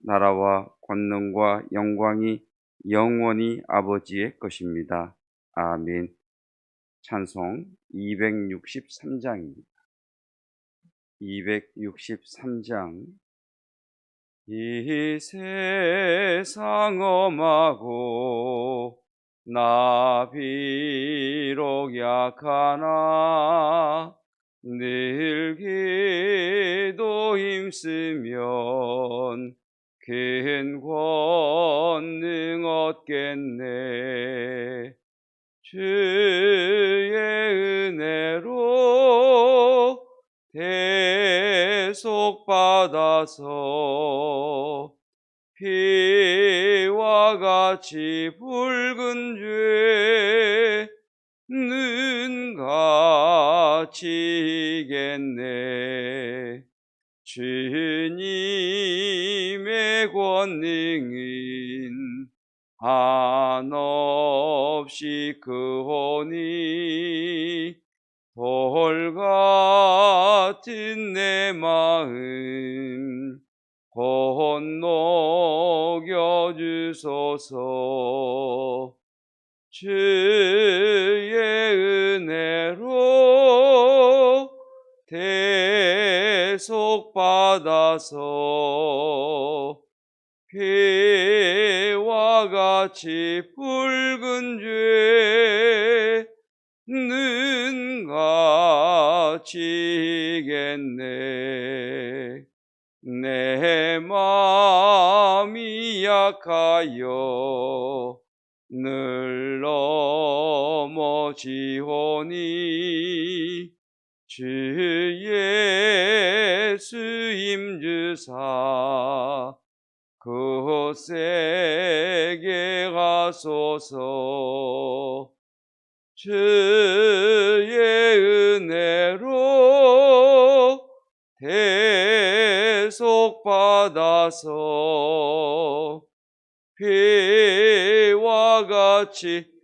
나라와 권능과 영광이 영원히 아버지의 것입니다. 아멘. 찬송 263장입니다. 263장 이 세상 엄하고 나 비록 약하나 늘 기도 힘쓰면 큰 권능 얻겠네. 주의 은혜로 대속 받아서 피와 같이 붉은 죄는 가치겠네 주님의 권능은 한없이 크오니 돌 같은 내 마음 건너겨 주소서. 주의 은혜로 대 속 받아서 피와 같이 붉은 죄는 가치겠네. 내 마음이 약하여 늘 넘어지오니 주예 수 힘주사 그세게 가소서. 주의 은혜로 대속 받아서 피와 같이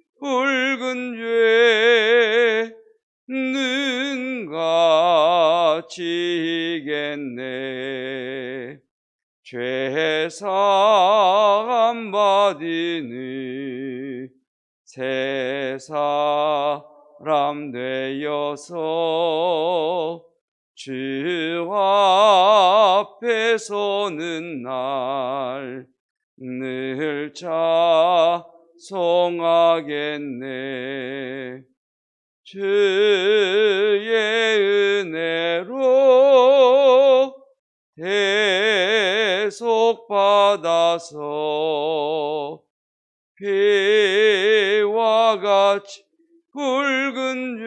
피와 같이 붉은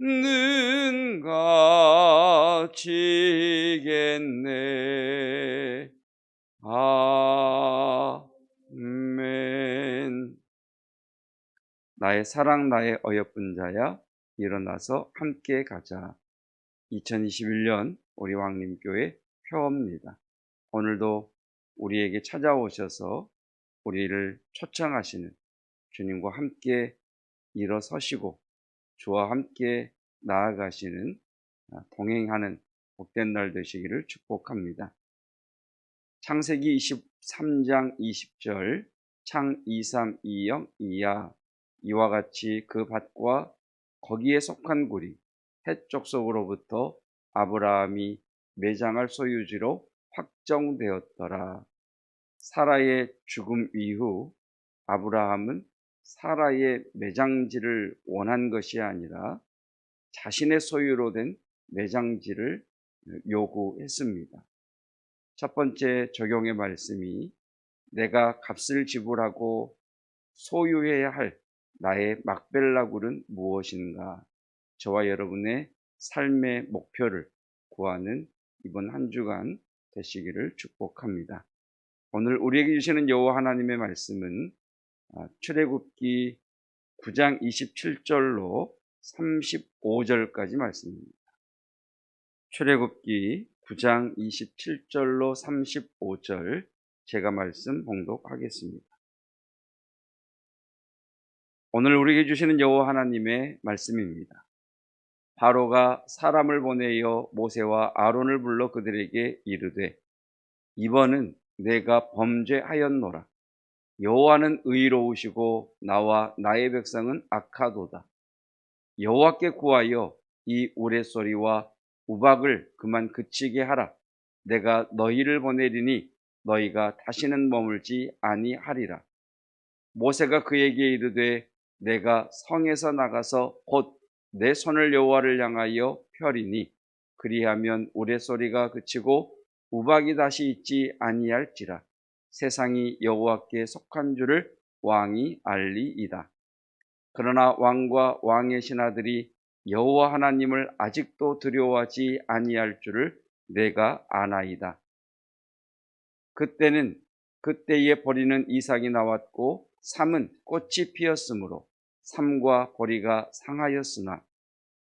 죄는 가치겠네. 아멘. 나의 사랑 나의 어여쁜 자야 일어나서 함께 가자. 2021년 우리 왕림교회 표입니다. 오늘도 우리에게 찾아오셔서 우리를 초청하시는 주님과 함께 일어서시고 주와 함께 나아가시는 동행하는 복된 날 되시기를 축복합니다. 창세기 23장 20절 창 2320 이하 이와 같이 그 밭과 거기에 속한 굴이 해쪽 속으로부터 아브라함이 매장할 소유지로 확정되었더라. 사라의 죽음 이후 아브라함은 사라의 매장지를 원한 것이 아니라 자신의 소유로 된 매장지를 요구했습니다. 첫 번째 적용의 말씀이 내가 값을 지불하고 소유해야 할 나의 막벨라굴은 무엇인가? 저와 여러분의 삶의 목표를 구하는 이번 한 주간 되시기를 축복합니다. 오늘 우리에게 주시는 여호와 하나님의 말씀은 아, 출애굽기 9장 27절로 35절까지 말씀입니다. 출애굽기 9장 27절로 35절 제가 말씀 봉독하겠습니다. 오늘 우리에게 주시는 여호와 하나님의 말씀입니다. 바로가 사람을 보내어 모세와 아론을 불러 그들에게 이르되 이번은 내가 범죄하였노라. 여호와는 의로우시고 나와 나의 백성은 악하도다. 여호와께 구하여 이 우레소리와 우박을 그만 그치게 하라. 내가 너희를 보내리니 너희가 다시는 머물지 아니하리라. 모세가 그에게 이르되 내가 성에서 나가서 곧 내 손을 여호와를 향하여 펴리니 그리하면 우레소리가 그치고 우박이 다시 있지 아니할지라 세상이 여호와께 속한 줄을 왕이 알리이다. 그러나 왕과 왕의 신하들이 여호와 하나님을 아직도 두려워하지 아니할 줄을 내가 아나이다. 그때는 그때에 보리는 이삭이 나왔고 삼은 꽃이 피었으므로 삼과 보리가 상하였으나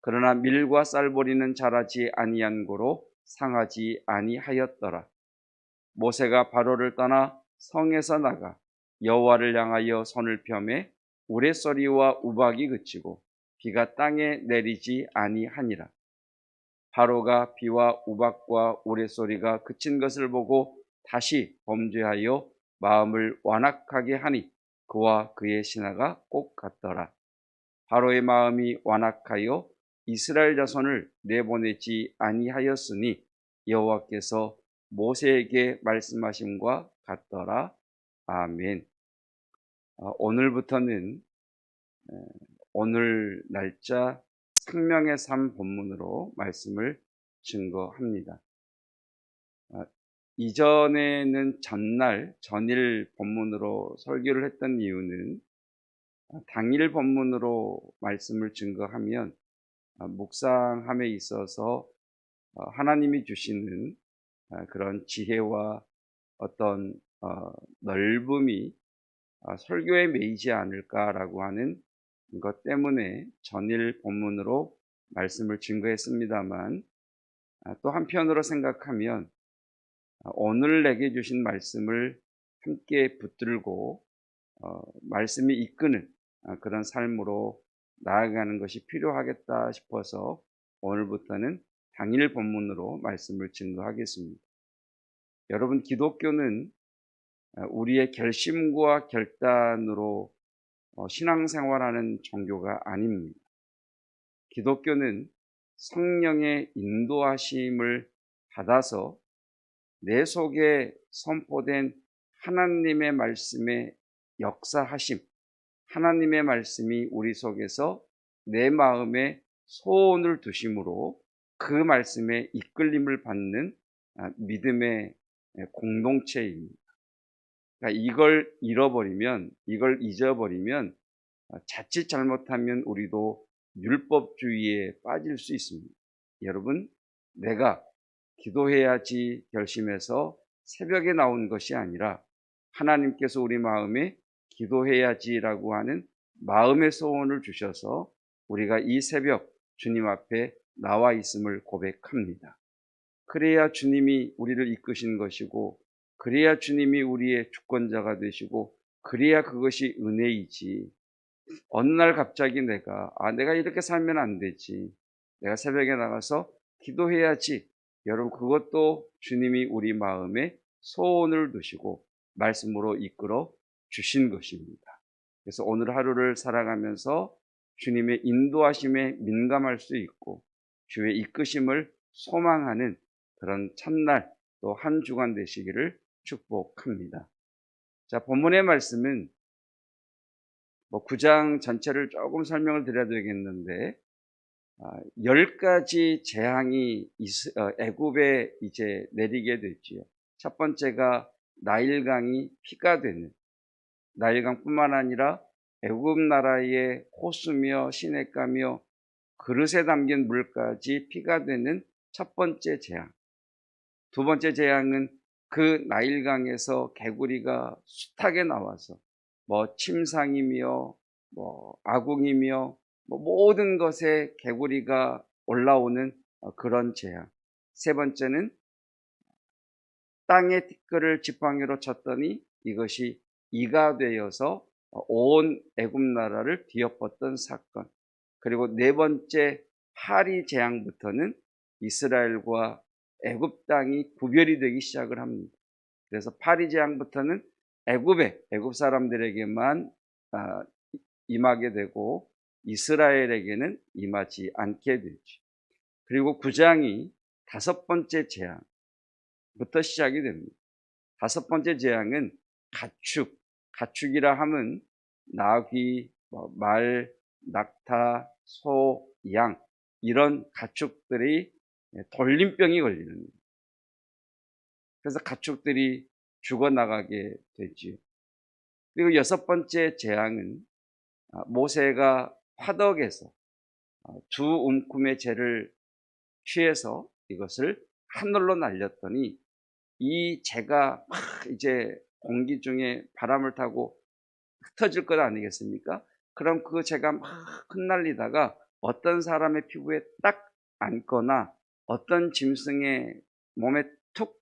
그러나 밀과 쌀보리는 자라지 아니한 고로 상하지 아니하였더라. 모세가 바로를 떠나 성에서 나가 여호와를 향하여 손을 펴매 우레소리와 우박이 그치고 비가 땅에 내리지 아니하니라. 바로가 비와 우박과 우레소리가 그친 것을 보고 다시 범죄하여 마음을 완악하게 하니 그와 그의 신하가 꼭 같더라. 바로의 마음이 완악하여 이스라엘 자손을 내보내지 아니하였으니 여호와께서 모세에게 말씀하심과 같더라. 아멘. 어, 오늘부터는 오늘 날짜 생명의 삶 본문으로 말씀을 증거합니다. 어, 이전에는 전날, 전일 본문으로 설교를 했던 이유는 어, 당일 본문으로 말씀을 증거하면 묵상함에 있어서 하나님이 주시는 그런 지혜와 어떤 넓음이 설교에 매이지 않을까라고 하는 것 때문에 전일 본문으로 말씀을 증거했습니다만 또 한편으로 생각하면 오늘 내게 주신 말씀을 함께 붙들고 말씀이 이끄는 그런 삶으로 나아가는 것이 필요하겠다 싶어서 오늘부터는 당일 본문으로 말씀을 증거하겠습니다. 여러분, 기독교는 우리의 결심과 결단으로 어, 신앙생활하는 종교가 아닙니다. 기독교는 성령의 인도하심을 받아서 내 속에 선포된 하나님의 말씀의 역사하심, 하나님의 말씀이 우리 속에서 내 마음에 소원을 두심으로 그 말씀에 이끌림을 받는 아, 믿음의 공동체입니다. 그러니까 이걸 잃어버리면, 이걸 잊어버리면 아, 자칫 잘못하면 우리도 율법주의에 빠질 수 있습니다. 여러분, 내가 기도해야지 결심해서 새벽에 나온 것이 아니라 하나님께서 우리 마음에 기도해야지라고 하는 마음의 소원을 주셔서 우리가 이 새벽 주님 앞에 나와 있음을 고백합니다. 그래야 주님이 우리를 이끄신 것이고, 그래야 주님이 우리의 주권자가 되시고, 그래야 그것이 은혜이지. 어느 날 갑자기 내가, 아, 내가 이렇게 살면 안 되지. 내가 새벽에 나가서 기도해야지. 여러분, 그것도 주님이 우리 마음에 소원을 두시고, 말씀으로 이끌어 주신 것입니다. 그래서 오늘 하루를 살아가면서 주님의 인도하심에 민감할 수 있고 주의 이끄심을 소망하는 그런 첫날 또 한 주간 되시기를 축복합니다. 자, 본문의 말씀은 뭐 9장 전체를 조금 설명을 드려야 되겠는데 아, 열 가지 재앙이 어, 애굽에 이제 내리게 됐지요. 첫 번째가 나일강이 피가 되는 나일강뿐만 아니라 애굽 나라의 호수며 시냇가며 그릇에 담긴 물까지 피가 되는 첫 번째 재앙. 두 번째 재앙은 그 나일강에서 개구리가 숱하게 나와서 뭐 침상이며 뭐 아궁이며 뭐 모든 것에 개구리가 올라오는 어, 그런 재앙. 세 번째는 땅에 티끌을 지팡이로 쳤더니 이것이 이가 되어서 어, 온 애굽 나라를 뒤엎었던 사건. 그리고 네 번째 파리 재앙부터는 이스라엘과 애굽 땅이 구별이 되기 시작을 합니다. 그래서 파리 재앙부터는 애굽에 애굽 사람들에게만 아, 임하게 되고 이스라엘에게는 임하지 않게 되죠. 그리고 구장이 다섯 번째 재앙부터 시작이 됩니다. 다섯 번째 재앙은 가축, 가축이라 함은 나귀, 뭐 말, 낙타, 소, 양 이런 가축들이 돌림병이 걸리는. 그래서 가축들이 죽어나가게 되지요. 그리고 여섯 번째 재앙은 아, 모세가 화덕에서 어, 두 움큼의 재를 취해서 이것을 하늘로 날렸더니 이 재가 막 이제 공기 중에 바람을 타고 흩어질 것 아니겠습니까? 그럼 그 재가 막 흩날리다가 어떤 사람의 피부에 딱 앉거나 어떤 짐승의 몸에 툭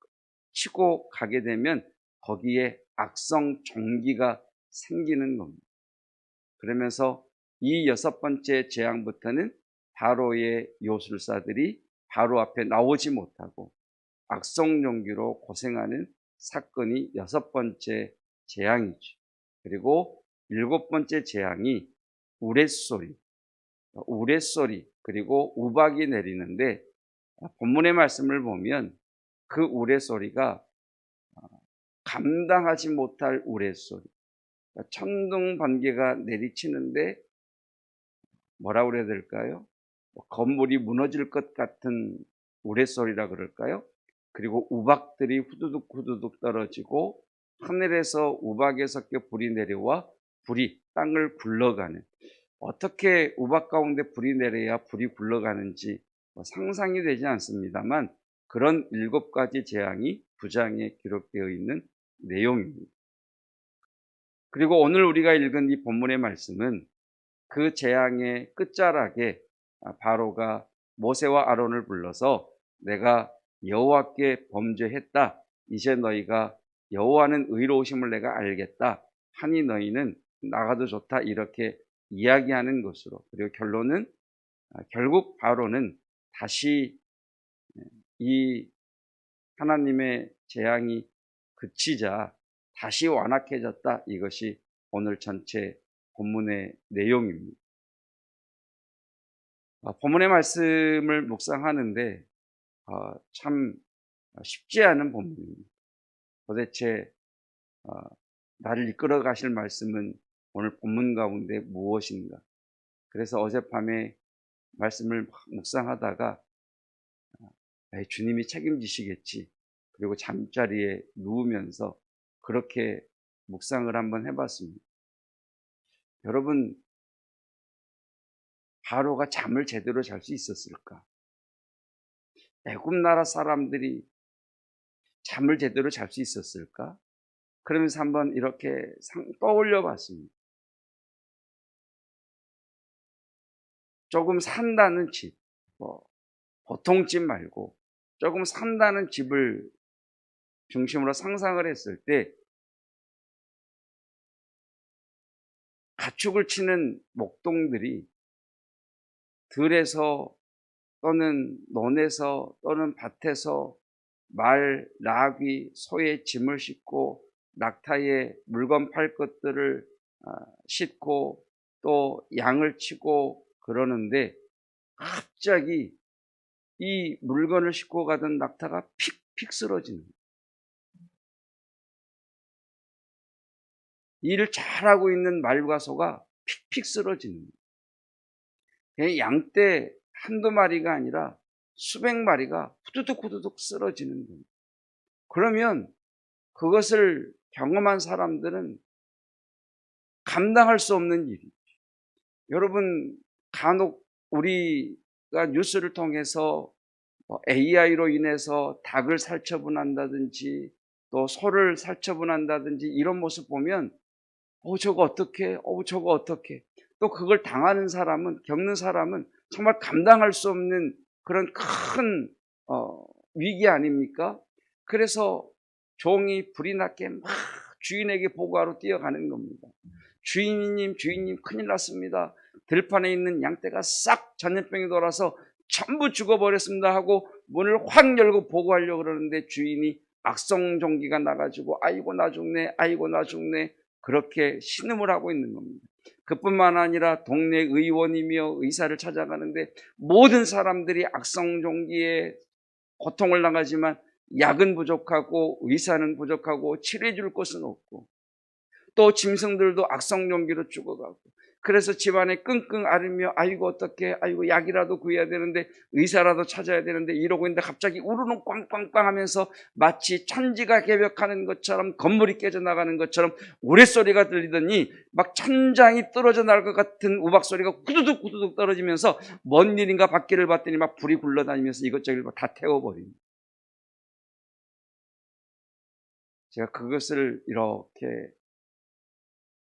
치고 가게 되면 거기에 악성 종기가 생기는 겁니다. 그러면서 이 여섯 번째 재앙부터는 바로의 요술사들이 바로 앞에 나오지 못하고 악성 종기로 고생하는 사건이 여섯 번째 재앙이죠. 그리고 일곱 번째 재앙이 우레소리, 우레소리, 그리고 우박이 내리는데 본문의 말씀을 보면 그 우레소리가 감당하지 못할 우레소리, 그러니까 천둥 번개가 내리치는데 뭐라 그래야 될까요? 뭐 건물이 무너질 것 같은 우레소리라 그럴까요? 그리고 우박들이 후두둑 후두둑 떨어지고 하늘에서 우박에 섞여 불이 내려와 불이 땅을 굴러가는 어떻게 우박 가운데 불이 내려야 불이 굴러가는지 뭐 상상이 되지 않습니다만 그런 일곱 가지 재앙이 부장에 기록되어 있는 내용입니다. 그리고 오늘 우리가 읽은 이 본문의 말씀은 그 재앙의 끝자락에 바로가 모세와 아론을 불러서 내가 여호와께 범죄했다. 이제 너희가 여호와는 의로우심을 내가 알겠다. 하니 너희는 나가도 좋다. 이렇게 이야기하는 것으로 그리고 결론은 아, 결국 바로는 다시 이 하나님의 재앙이 그치자 다시 완악해졌다. 이것이 오늘 전체 본문의 내용입니다. 아, 본문의 말씀을 묵상하는데 아, 참 쉽지 않은 본문입니다. 도대체 나를 이끌어 가실 말씀은 오늘 본문 가운데 무엇인가? 그래서 어젯밤에 말씀을 묵상하다가 주님이 책임지시겠지. 그리고 잠자리에 누우면서 그렇게 묵상을 한번 해봤습니다. 여러분, 바로가 잠을 제대로 잘 수 있었을까? 애굽 나라 사람들이 잠을 제대로 잘 수 있었을까? 그러면서 한번 이렇게 떠올려 봤습니다. 조금 산다는 집, 뭐, 보통 집 말고 조금 산다는 집을 중심으로 상상을 했을 때 가축을 치는 목동들이 들에서 또는 논에서 또는 밭에서 말, 나귀, 소의 짐을 싣고 낙타에 물건 팔 것들을 아, 싣고 또 양을 치고 그러는데 갑자기 이 물건을 싣고 가던 낙타가 픽픽 쓰러지는 일을 잘하고 있는 말과 소가 픽픽 쓰러지는 양떼 한두 마리가 아니라 수백 마리가 후두둑 후두둑 쓰러지는 겁니다. 그러면 그것을 경험한 사람들은 감당할 수 없는 일이. 여러분 간혹 우리가 뉴스를 통해서 AI로 뭐 인해서 닭을 살처분한다든지 또 소를 살처분한다든지 이런 모습 보면 어 저거 어떻게 어 저거 어떻게 또 그걸 당하는 사람은 겪는 사람은 정말 감당할 수 없는 그런 큰 어, 위기 아닙니까? 그래서 종이 불이 났게 막 주인에게 보고하러 뛰어가는 겁니다. 주인님, 주인님, 큰일 났습니다. 들판에 있는 양떼가 싹 전염병이 돌아서 전부 죽어버렸습니다 하고 문을 확 열고 보고하려고 그러는데 주인이 악성종기가 나가지고 아이고 나 죽네, 아이고 나 죽네 그렇게 신음을 하고 있는 겁니다. 그뿐만 아니라 동네 의원이며 의사를 찾아가는데 모든 사람들이 악성종기에 고통을 당하지만 약은 부족하고 의사는 부족하고 치료해 줄 곳은 없고 또 짐승들도 악성종기로 죽어가고 그래서 집안에 끙끙 앓으며 아이고 어떻게 아이고 약이라도 구해야 되는데 의사라도 찾아야 되는데 이러고 있는데 갑자기 우르릉 꽝꽝꽝 하면서 마치 천지가 개벽하는 것처럼 건물이 깨져나가는 것처럼 우레소리가 들리더니 막 천장이 떨어져 나갈 것 같은 우박 소리가 후두둑 후두둑 떨어지면서 뭔 일인가 밖에를 봤더니 막 불이 굴러다니면서 이것저것 다 태워버립니다. 제가 그것을 이렇게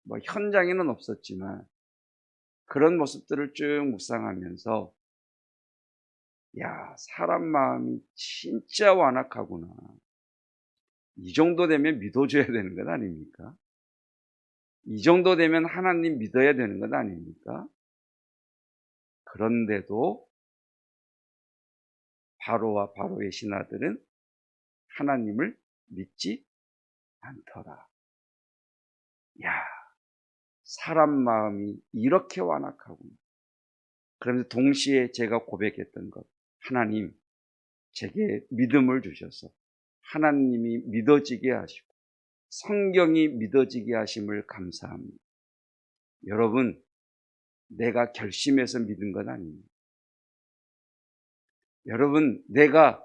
뭐 현장에는 없었지만 그런 모습들을 쭉 묵상하면서 야 사람 마음이 진짜 완악하구나 이 정도 되면 믿어줘야 되는 것 아닙니까? 이 정도 되면 하나님 믿어야 되는 것 아닙니까? 그런데도 바로와 바로의 신하들은 하나님을 믿지 않더라. 야, 사람 마음이 이렇게 완악하구나. 그러면서 동시에 제가 고백했던 것. 하나님, 제게 믿음을 주셔서 하나님이 믿어지게 하시고 성경이 믿어지게 하심을 감사합니다. 여러분, 내가 결심해서 믿은 건 아닙니다. 여러분, 내가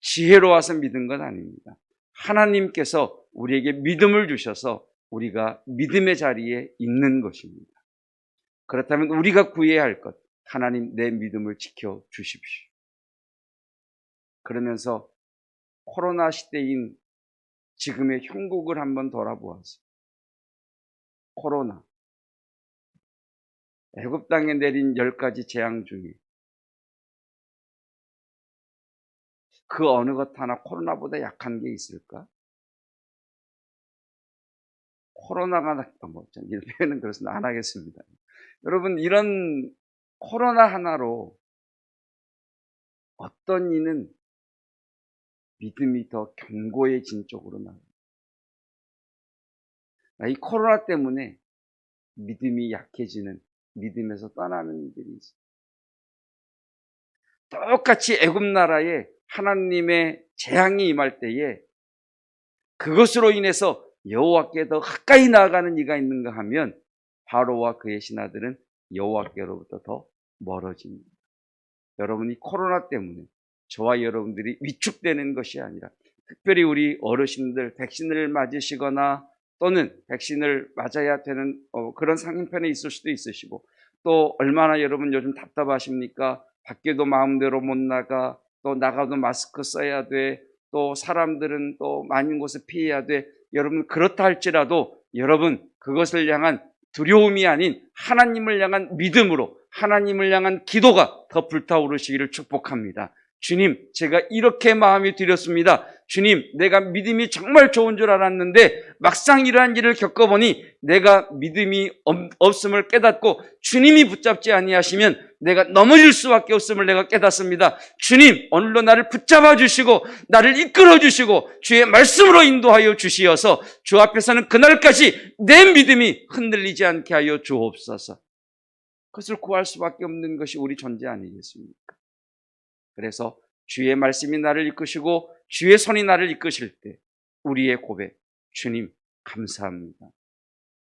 지혜로 와서 믿은 건 아닙니다. 하나님께서 우리에게 믿음을 주셔서 우리가 믿음의 자리에 있는 것입니다. 그렇다면 우리가 구해야 할 것, 하나님 내 믿음을 지켜 주십시오. 그러면서 코로나 시대인 지금의 형국을 한번 돌아보아서 코로나, 애굽 땅에 내린 열 가지 재앙 중에 그 어느 것 하나 코로나보다 약한 게 있을까? 코로나가 났다. 뭐, 이 표현은 그렇습니다. 안 하겠습니다. 여러분, 이런 코로나 하나로 어떤 이는 믿음이 더 견고해진 쪽으로 나가요. 이 코로나 때문에 믿음이 약해지는, 믿음에서 떠나는 이들이 있어요. 똑같이 애굽 나라에 하나님의 재앙이 임할 때에 그것으로 인해서 여호와께 더 가까이 나아가는 이가 있는가 하면 바로와 그의 신하들은 여호와께로부터 더 멀어집니다. 여러분이 코로나 때문에 저와 여러분들이 위축되는 것이 아니라 특별히 우리 어르신들 백신을 맞으시거나 또는 백신을 맞아야 되는 어, 그런 상인편에 있을 수도 있으시고 또 얼마나 여러분 요즘 답답하십니까? 밖에도 마음대로 못 나가 또 나가도 마스크 써야 돼. 또 사람들은 또 많은 곳을 피해야 돼. 여러분 그렇다 할지라도 여러분 그것을 향한 두려움이 아닌 하나님을 향한 믿음으로 하나님을 향한 기도가 더 불타오르시기를 축복합니다. 주님, 제가 이렇게 마음이 드렸습니다. 주님, 내가 믿음이 정말 좋은 줄 알았는데 막상 이러한 일을 겪어보니 내가 믿음이 없음을 깨닫고 주님이 붙잡지 아니하시면 내가 넘어질 수밖에 없음을 내가 깨닫습니다. 주님, 오늘도 나를 붙잡아 주시고 나를 이끌어 주시고 주의 말씀으로 인도하여 주시어서 주 앞에서는 그날까지 내 믿음이 흔들리지 않게 하여 주옵소서. 그것을 구할 수밖에 없는 것이 우리 존재 아니겠습니까? 그래서 주의 말씀이 나를 이끄시고 주의 손이 나를 이끄실 때 우리의 고백, 주님 감사합니다.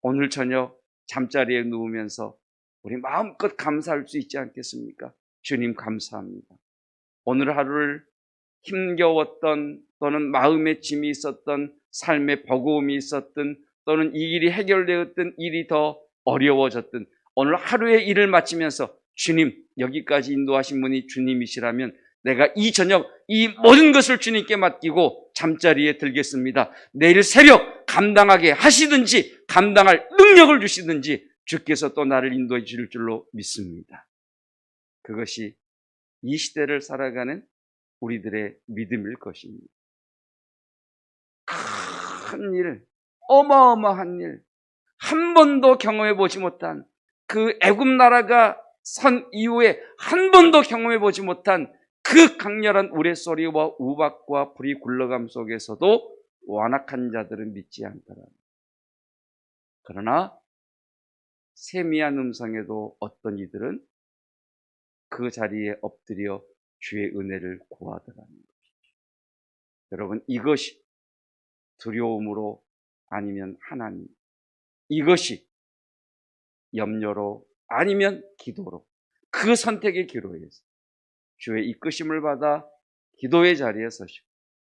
오늘 저녁 잠자리에 누우면서 우리 마음껏 감사할 수 있지 않겠습니까? 주님 감사합니다. 오늘 하루를 힘겨웠던 또는 마음의 짐이 있었던 삶의 버거움이 있었던 또는 이 일이 해결되었던 일이 더 어려워졌던 오늘 하루의 일을 마치면서 주님 여기까지 인도하신 분이 주님이시라면 내가 이 저녁 이 모든 것을 주님께 맡기고 잠자리에 들겠습니다. 내일 새벽 감당하게 하시든지 감당할 능력을 주시든지 주께서 또 나를 인도해 주실 줄로 믿습니다. 그것이 이 시대를 살아가는 우리들의 믿음일 것입니다. 큰 일, 어마어마한 일, 한 번도 경험해 보지 못한 그 애굽 나라가 선 이후에 한 번도 경험해 보지 못한 그 강렬한 우레소리와 우박과 불이 굴러감 속에서도 완악한 자들은 믿지 않더라. 그러나 세미한 음성에도 어떤 이들은 그 자리에 엎드려 주의 은혜를 구하더라는 것이죠. 여러분 이것이 두려움으로 아니면 하나님 이것이 염려로 아니면 기도로 그 선택의 기로에서 주의 이끄심을 받아 기도의 자리에 서시고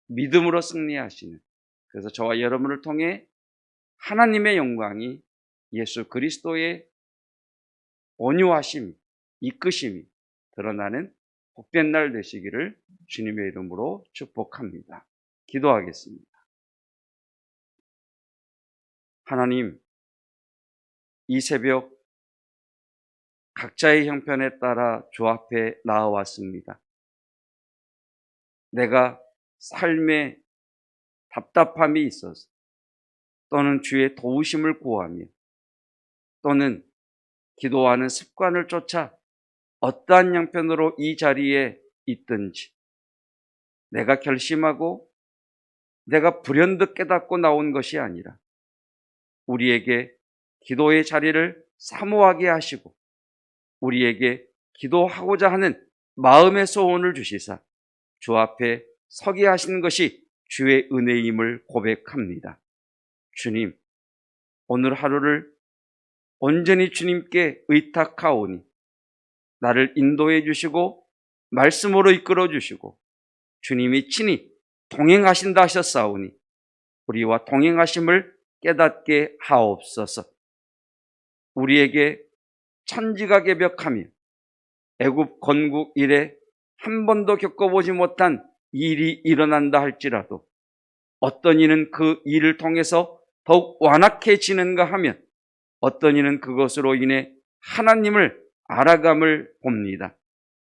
믿음으로 승리하시는 그래서 저와 여러분을 통해 하나님의 영광이 예수 그리스도의 온유하심, 이끄심이 드러나는 복된 날 되시기를 주님의 이름으로 축복합니다. 기도하겠습니다. 하나님, 이 새벽 각자의 형편에 따라 주 앞에 나아왔습니다. 내가 삶에 답답함이 있어서 또는 주의 도우심을 구하며 또는 기도하는 습관을 쫓아 어떠한 형편으로 이 자리에 있든지 내가 결심하고 내가 불현듯 깨닫고 나온 것이 아니라 우리에게 기도의 자리를 사모하게 하시고 우리에게 기도하고자 하는 마음의 소원을 주시사 주 앞에 서게 하시는 것이 주의 은혜임을 고백합니다. 주님, 오늘 하루를 온전히 주님께 의탁하오니 나를 인도해 주시고 말씀으로 이끌어 주시고 주님이 친히 동행하신다 하셨사오니 우리와 동행하심을 깨닫게 하옵소서. 우리에게 천지가 개벽하며 애굽 건국 이래 한 번도 겪어보지 못한 일이 일어난다 할지라도 어떤 이는 그 일을 통해서 더욱 완악해지는가 하면 어떤 이는 그것으로 인해 하나님을 알아감을 봅니다.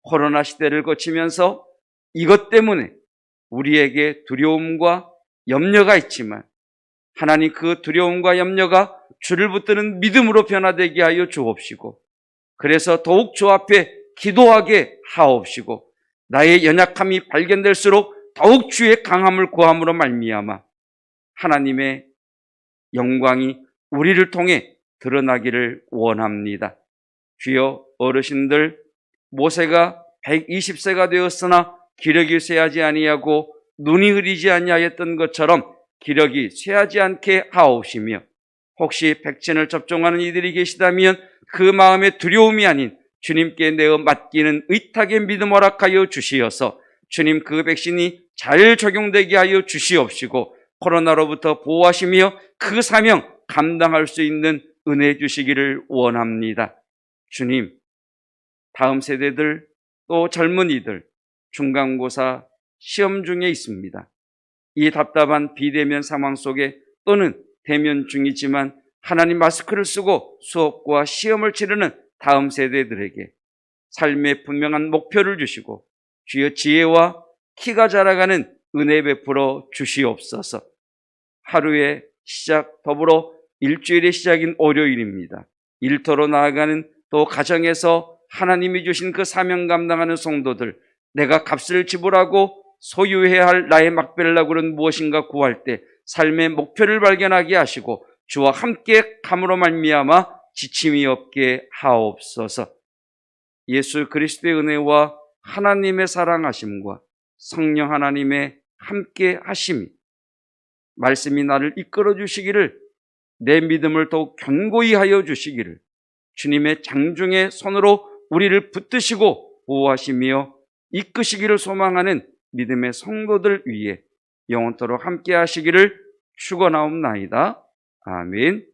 코로나 시대를 거치면서 이것 때문에 우리에게 두려움과 염려가 있지만 하나님 그 두려움과 염려가 주를 붙드는 믿음으로 변화되게 하여 주옵시고 그래서 더욱 주 앞에 기도하게 하옵시고 나의 연약함이 발견될수록 더욱 주의 강함을 구함으로 말미암아 하나님의 영광이 우리를 통해 드러나기를 원합니다. 주여 어르신들 모세가 120세가 되었으나 기력이 쇠하지 아니하고 눈이 흐리지 아니하였던 것처럼 기력이 쇠하지 않게 하옵시며 혹시 백신을 접종하는 이들이 계시다면 그 마음의 두려움이 아닌 주님께 내어 맡기는 의탁의 믿음 허락하여 주시어서 주님 그 백신이 잘 적용되게 하여 주시옵시고 코로나로부터 보호하시며 그 사명 감당할 수 있는 은혜 주시기를 원합니다. 주님, 다음 세대들 또 젊은이들 중간고사 시험 중에 있습니다. 이 답답한 비대면 상황 속에 또는 대면 중이지만 하나님 마스크를 쓰고 수업과 시험을 치르는 다음 세대들에게 삶의 분명한 목표를 주시고 주여 지혜와 키가 자라가는 은혜 베풀어 주시옵소서. 하루의 시작 더불어 일주일의 시작인 월요일입니다. 일터로 나아가는 또 가정에서 하나님이 주신 그 사명 감당하는 성도들 내가 값을 지불하고 소유해야 할 나의 막벨라굴은 무엇인가 구할 때 삶의 목표를 발견하게 하시고 주와 함께 감으로 말미암아 지침이 없게 하옵소서. 예수 그리스도의 은혜와 하나님의 사랑하심과 성령 하나님의 함께 하심이 말씀이 나를 이끌어 주시기를 내 믿음을 더욱 견고히 하여 주시기를 주님의 장중의 손으로 우리를 붙드시고 보호하시며 이끄시기를 소망하는 믿음의 성도들 위해 영원토록 함께 하시기를 축원하옵나이다. 아멘.